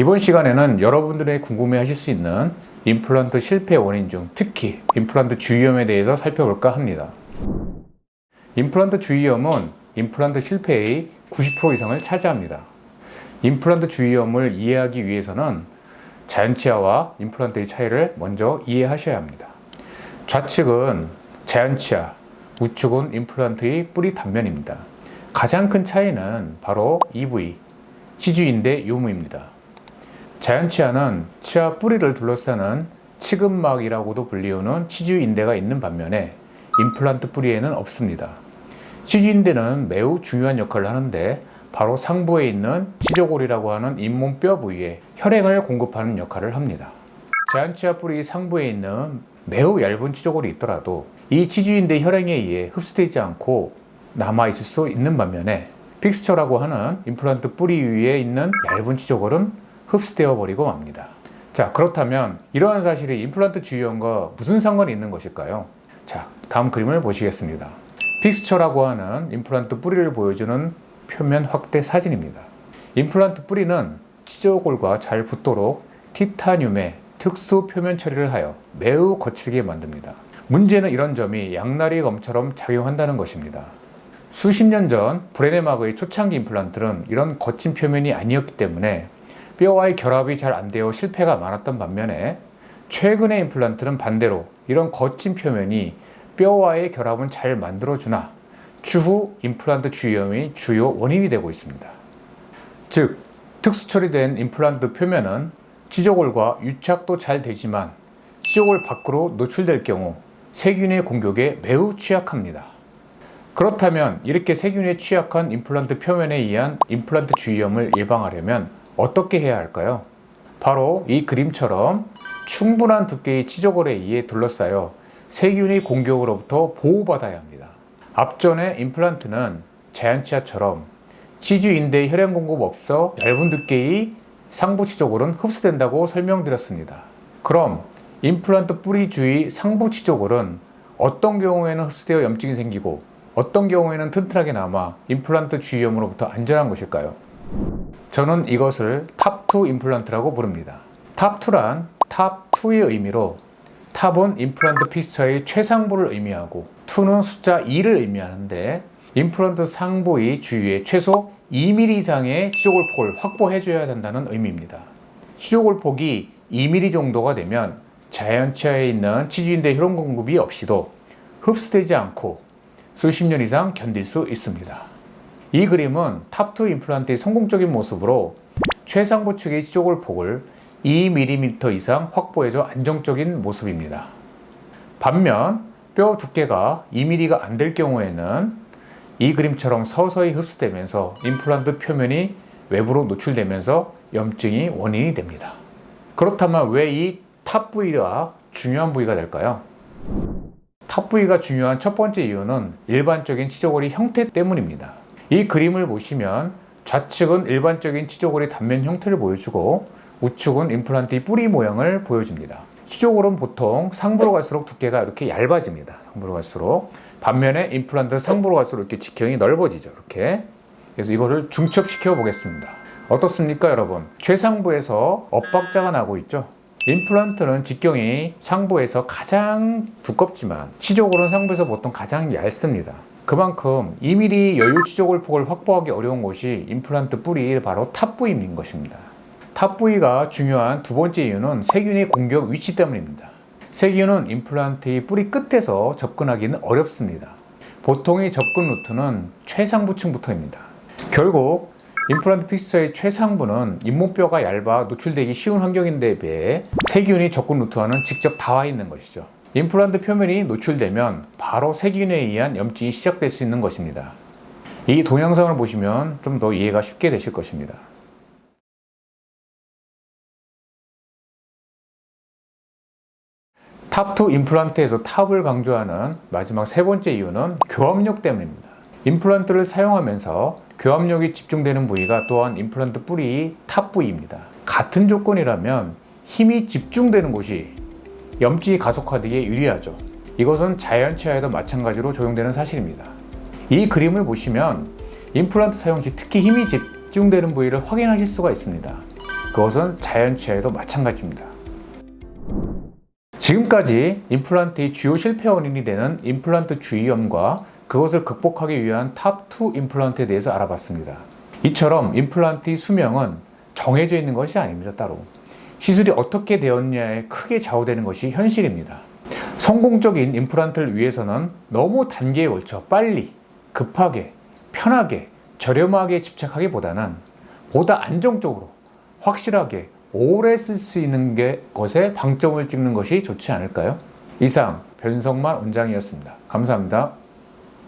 이번 시간에는 여러분들의 궁금해하실 수 있는 임플란트 실패 원인 중 특히 임플란트 주위염에 대해서 살펴볼까 합니다. 임플란트 주위염은 임플란트 실패의 90% 이상을 차지합니다. 임플란트 주위염을 이해하기 위해서는 자연치아와 임플란트의 차이를 먼저 이해하셔야 합니다. 좌측은 자연치아, 우측은 임플란트의 뿌리 단면입니다. 가장 큰 차이는 바로 EV, 치주인대 유무입니다. 자연치아는 치아 뿌리를 둘러싸는 치근막이라고도 불리우는 치주인대가 있는 반면에 임플란트 뿌리에는 없습니다. 치주인대는 매우 중요한 역할을 하는데 바로 상부에 있는 치조골이라고 하는 잇몸뼈 부위에 혈액을 공급하는 역할을 합니다. 자연치아 뿌리 상부에 있는 매우 얇은 치조골이 있더라도 이 치주인대 혈행에 의해 흡수되지 않고 남아 있을 수 있는 반면에 픽스처라고 하는 임플란트 뿌리 위에 있는 얇은 치조골은 흡수되어 버리고 맙니다. 자, 그렇다면 이러한 사실이 임플란트 주위원과 무슨 상관이 있는 것일까요? 자, 다음 그림을 보시겠습니다. 픽스처라고 하는 임플란트 뿌리를 보여주는 표면 확대 사진입니다. 임플란트 뿌리는 치조골과 잘 붙도록 티타늄의 특수 표면 처리를 하여 매우 거칠게 만듭니다. 문제는 이런 점이 양날의 검처럼 작용한다는 것입니다. 수십 년 전 브레네마그의 초창기 임플란트는 이런 거친 표면이 아니었기 때문에 뼈와의 결합이 잘 안 되어 실패가 많았던 반면에 최근의 임플란트는 반대로 이런 거친 표면이 뼈와의 결합은 잘 만들어주나 추후 임플란트 주위염의 주요 원인이 되고 있습니다. 즉, 특수 처리된 임플란트 표면은 치조골과 유착도 잘 되지만 치조골 밖으로 노출될 경우 세균의 공격에 매우 취약합니다. 그렇다면 이렇게 세균에 취약한 임플란트 표면에 의한 임플란트 주위염을 예방하려면 어떻게 해야 할까요? 바로 이 그림처럼 충분한 두께의 치조골에 의해 둘러싸여 세균의 공격으로부터 보호받아야 합니다. 앞전의 임플란트는 자연치아처럼 치주 인대 혈액 공급 없어 얇은 두께의 상부 치조골은 흡수된다고 설명드렸습니다. 그럼 임플란트 뿌리 주위 상부 치조골은 어떤 경우에는 흡수되어 염증이 생기고 어떤 경우에는 튼튼하게 남아 임플란트 주위염으로부터 안전한 것일까요? 저는 이것을 탑2 임플란트라고 부릅니다. 탑2란 탑2의 의미로 탑은 임플란트 피스처의 최상부를 의미하고 2는 숫자 2를 의미하는데 임플란트 상부의 주위에 최소 2mm 이상의 치조골폭을 확보해줘야 된다는 의미입니다. 치조골폭이 2mm 정도가 되면 자연치아에 있는 치주인대 혈흔 공급이 없이도 흡수되지 않고 수십 년 이상 견딜 수 있습니다. 이 그림은 탑2 임플란트의 성공적인 모습으로 최상부 측의 치조골 폭을 2mm 이상 확보해줘 안정적인 모습입니다. 반면 뼈 두께가 2mm가 안 될 경우에는 이 그림처럼 서서히 흡수되면서 임플란트 표면이 외부로 노출되면서 염증이 원인이 됩니다. 그렇다면 왜 이 탑 부위가 중요한 부위가 될까요? 탑 부위가 중요한 첫 번째 이유는 일반적인 치조골의 형태 때문입니다. 이 그림을 보시면 좌측은 일반적인 치조골의 단면 형태를 보여주고 우측은 임플란트의 뿌리 모양을 보여줍니다. 치조골은 보통 상부로 갈수록 두께가 이렇게 얇아집니다. 상부로 갈수록. 반면에 임플란트 상부로 갈수록 이렇게 직경이 넓어지죠. 이렇게. 그래서 이거를 중첩시켜 보겠습니다. 어떻습니까, 여러분? 최상부에서 엇박자가 나고 있죠? 임플란트는 직경이 상부에서 가장 두껍지만 치조골은 상부에서 보통 가장 얇습니다. 그만큼 2mm 여유 치조골 폭을 확보하기 어려운 곳이 임플란트 뿌리 바로 탑 부위인 것입니다. 탑 부위가 중요한 두 번째 이유는 세균의 공격 위치 때문입니다. 세균은 임플란트의 뿌리 끝에서 접근하기는 어렵습니다. 보통의 접근 루트는 최상부층부터입니다. 결국 임플란트 픽스의 최상부는 잇몸뼈가 얇아 노출되기 쉬운 환경인데 비해 세균이 접근 루트와는 직접 닿아 있는 것이죠. 임플란트 표면이 노출되면 바로 세균에 의한 염증이 시작될 수 있는 것입니다. 이 동영상을 보시면 좀 더 이해가 쉽게 되실 것입니다. 탑2 임플란트에서 탑을 강조하는 마지막 세 번째 이유는 교합력 때문입니다. 임플란트를 사용하면서 교합력이 집중되는 부위가 또한 임플란트 뿌리 탑 부위입니다. 같은 조건이라면 힘이 집중되는 곳이 염증이 가속화되기에 유리하죠. 이것은 자연치아에도 마찬가지로 적용되는 사실입니다. 이 그림을 보시면 임플란트 사용 시 특히 힘이 집중되는 부위를 확인하실 수가 있습니다. 그것은 자연치아에도 마찬가지입니다. 지금까지 임플란트의 주요 실패 원인이 되는 임플란트 주위염과 그것을 극복하기 위한 탑2 임플란트에 대해서 알아봤습니다. 이처럼 임플란트의 수명은 정해져 있는 것이 아닙니다, 따로. 시술이 어떻게 되었냐에 크게 좌우되는 것이 현실입니다. 성공적인 임플란트를 위해서는 너무 단계에 걸쳐 빨리, 급하게, 편하게, 저렴하게 집착하기보다는 보다 안정적으로, 확실하게, 오래 쓸 수 있는 게 것에 방점을 찍는 것이 좋지 않을까요? 이상 변성만 원장이었습니다. 감사합니다.